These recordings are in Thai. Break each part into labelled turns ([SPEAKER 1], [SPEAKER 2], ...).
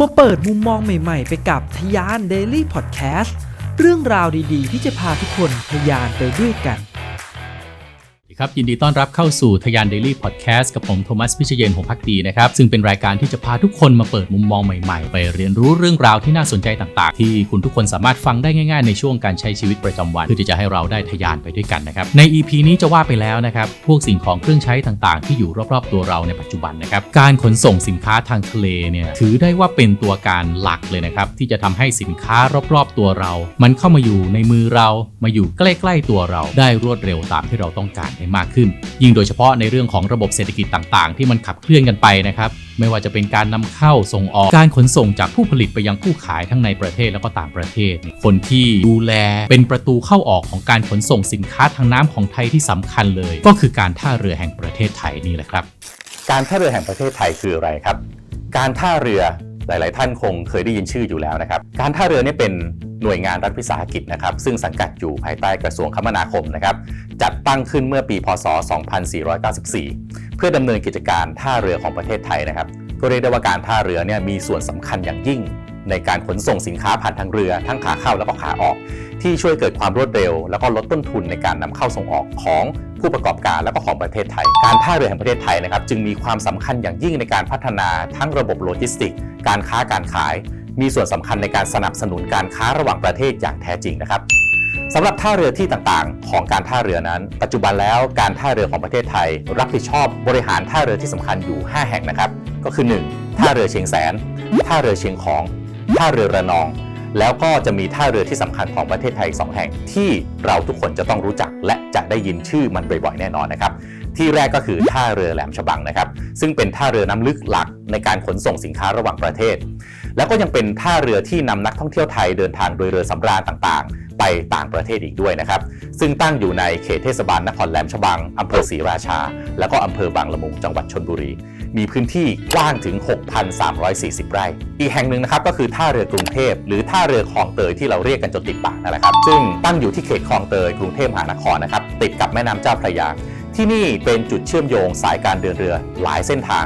[SPEAKER 1] มาเปิดมุมมองใหม่ๆ ไปกับทยาน Daily Podcast เรื่องราวดีๆ ที่จะพาทุกคนทยานไปด้วยกัน
[SPEAKER 2] ครับยินดีต้อนรับเข้าสู่ทยาน Daily Podcast กับผมโทมัสพิเชยนหงพักดีนะครับ ซึ่งเป็นรายการที่จะพาทุกคนมาเปิดมุมมองใหม่ๆ ไปเรียนรู้เรื่องราวที่น่าสนใจต่างๆ ที่คุณทุกคนสามารถฟังได้ง่ายๆ ในช่วงการใช้ชีวิตประจำวันเพื่อที่จะให้เราได้ทยานไปด้วยกันนะครับ ใน EP นี้จะว่าไปแล้วนะครับ พวกสิ่งของเครื่องใช้ต่างๆ ที่อยู่รอบๆตัวเราในปัจจุบันนะครับการขนส่งสินค้าทางทะเลเนี่ยถือได้ว่าเป็นตัวการหลักเลยนะครับที่จะทำให้สินค้ารอบๆตัวเรา มันเข้ามาอยู่ในมือเรามาอยู่ใกล้ ๆตัวเราได้รวดเร็วตามที่เราต้องการได้มากขึ้น ยิ่งโดยเฉพาะในเรื่องของระบบเศรษฐกิจต่างๆ ที่มันขับเคลื่อนกันไปนะครับไม่ว่าจะเป็นการนำเข้าส่งออกการขนส่งจากผู้ผลิตไปยังผู้ขายทั้งในประเทศแล้วก็ต่างประเทศ คนที่ดูแลเป็นประตูเข้าออกของการขนส่งสินค้าทางน้ำของไทยที่สำคัญเลย ก็คือการท่าเรือแห่งประเทศไทยนี่แหละครับ
[SPEAKER 3] การท่าเรือแห่งประเทศไทยคืออะไรครับ การท่าเรือ หลาย ๆ ท่านคงเคยได้ยินชื่ออยู่แล้วนะครับ การท่าเรือเนี่ยเป็นหน่วยงานรัฐวิสาหกิจนะครับ ซึ่งสังกัดอยู่ภายใต้กระทรวงคมนาคมนะครับ จัดตั้งขึ้นเมื่อปี พศ 2494 เพื่อดำเนินกิจการท่าเรือของประเทศไทยนะครับ ก็เรียกได้ว่าการท่าเรือเนี่ยมีส่วนสำคัญอย่างยิ่ง ในการขนส่งสินค้าผ่านทางเรือ ทั้งขาเข้าแล้วก็ขาออก ที่ช่วยเกิดความรวดเร็ว แล้วก็ลดต้นทุนในการนำเข้าส่งออกของ ผู้ประกอบการและก็ของประเทศไทย การท่าเรือแห่งประเทศไทยนะครับจึงมีความสำคัญอย่างยิ่งในการพัฒนาทั้งระบบโลจิสติก การค้าการขาย มีส่วนสำคัญในการสนับสนุนการค้าระหว่างประเทศอย่างแท้จริงนะครับสำหรับท่าเรือที่ต่างๆ ของการท่าเรือนั้น ปัจจุบันแล้วการท่าเรือของประเทศไทย รับผิดชอบบริหารท่าเรือที่สำคัญอยู่ 5 แห่งนะครับ ก็คือ 1. ท่าเรือเชียงแสน ท่าเรือเชียงของ ท่าเรือระนอง แล้วก็จะมีท่าเรือที่สำคัญของประเทศไทยอีกสองแห่ง ที่เราทุกคนจะต้องรู้จักและจะได้ยินชื่อมันบ่อยๆแน่นอนนะครับ ที่แรกก็คือท่าเรือแหลมฉบังนะครับ ซึ่งเป็นท่าเรือน้ำลึกหลักในการขนส่งสินค้าระหว่างประเทศ แล้วก็ยังเป็นท่าเรือที่นำนักท่องเที่ยวไทยเดินทางโดยเรือสำราญต่างๆ ไปต่างประเทศอีกด้วยนะครับ ซึ่งตั้งอยู่ในเขตเทศบาลนครแหลมฉบังอำเภอศรีราชา แล้วก็อำเภอบางละมุงจังหวัดชนบุรี มีพื้นที่กว้างถึง 6,340 ไร่ อีกแห่งหนึ่งนะครับก็คือท่าเรือกรุงเทพหรือท่าเรือคลองเตยที่เราเรียกกันจนติดปากนั่นแหละครับซึ่งตั้งอยู่ที่เขตคลองเตยกรุงเทพมหานครนะครับติดกับแม่น้ำเจ้าพระยาที่นี่เป็นจุดเชื่อมโยงสายการเดินเรือหลายเส้นทาง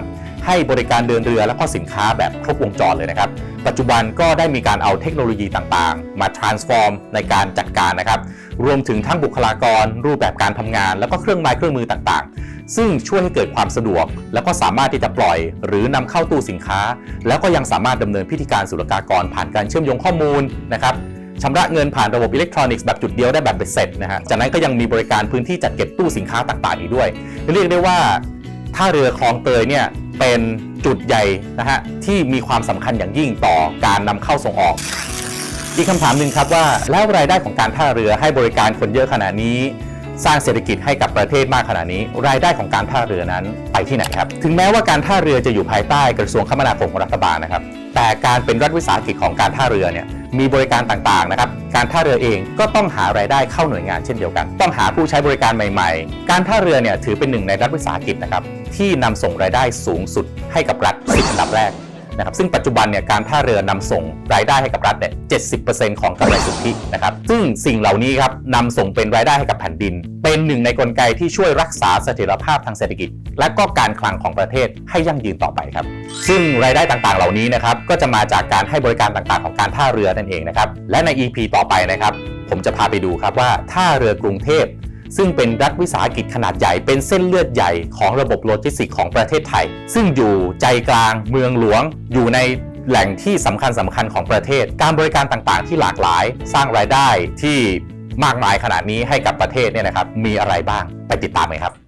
[SPEAKER 3] ให้บริการเดินเรือและก็สินค้าแบบครบวงจรเลยนะครับ ปัจจุบันก็ได้มีการเอาเทคโนโลยีต่างๆ มา transform ในการจัดการนะครับ รวมถึงทั้งบุคลากร รูปแบบการทำงาน แล้วก็เครื่องไม้เครื่องมือต่างๆ ซึ่งช่วยให้เกิดความสะดวก แล้วก็สามารถที่จะปล่อย หรือนำเข้าตู้สินค้า แล้วก็ยังสามารถดำเนินพิธีการศุลกากรผ่านการเชื่อมโยงข้อมูลนะครับชำระเงินผ่านระบบอิเล็กทรอนิกส์แบบจุดเดียวได้แบบเบ็ดเสร็จนะฮะ จากนั้นก็ยังมีบริการพื้นที่จัดเก็บตู้สินค้าต่างๆ อีกด้วย เรียกได้ว่าท่าเรือคลองเตยเนี่ย เป็นจุดใหญ่นะฮะที่มีความสำคัญอย่างยิ่งต่อการนำเข้าส่งออก อีกคำถามหนึ่งครับว่าแล้วรายได้ของการท่าเรือให้บริการคนเยอะขนาดนี้ สร้างเศรษฐกิจให้กับประเทศมากขนาดนี้ รายได้ของการท่าเรือนั้นไปที่ไหนครับ ถึงแม้ว่าการท่าเรือจะอยู่ภายใต้กระทรวงคมนาคมของรัฐบาลนะครับ แต่การเป็นรัฐวิสาหกิจของการท่าเรือเนี่ยมีบริการต่างๆนะครับ การท่าเรือเองก็ต้องหารายได้เข้าหน่วยงานเช่นเดียวกัน ต้องหาผู้ใช้บริการใหม่ๆ การท่าเรือเนี่ยถือเป็นหนึ่งในรัฐวิสาหกิจนะครับที่นำส่งรายได้สูงสุดให้กับรัฐสิบอันดับแรก นะครับซึ่งปัจจุบันเนี่ยการท่าเรือนำส่งรายได้ให้กับรัฐเนี่ย70%ของกำไรสุทธินะครับซึ่งสิ่งเหล่านี้ครับนำส่งเป็นรายได้ให้กับแผ่นดิน เป็นหนึ่งในกลไกที่ช่วยรักษาเสถียรภาพทางเศรษฐกิจ และก็การคลังของประเทศให้ยั่งยืนต่อไปครับ ซึ่งรายได้ต่างๆ เหล่านี้นะครับก็จะมาจากการให้บริการต่างๆ ของการท่าเรือนั่นเองนะครับและใน EP ต่อไปนะครับผมจะพาไปดูครับว่าท่าเรือกรุงเทพ ซึ่งเป็นรัฐวิสาหกิจขนาดใหญ่เป็นเส้นเลือดใหญ่ของระบบโลจิสติกส์ของประเทศไทย ซึ่งอยู่ใจกลางเมืองหลวงอยู่ในแหล่งที่สำคัญสำคัญของประเทศ การบริการต่างๆ ที่หลากหลาย สร้างรายได้ที่มากมายขนาดนี้ให้กับประเทศเนี่ยนะครับ มีอะไรบ้างไปติดตามกันครับ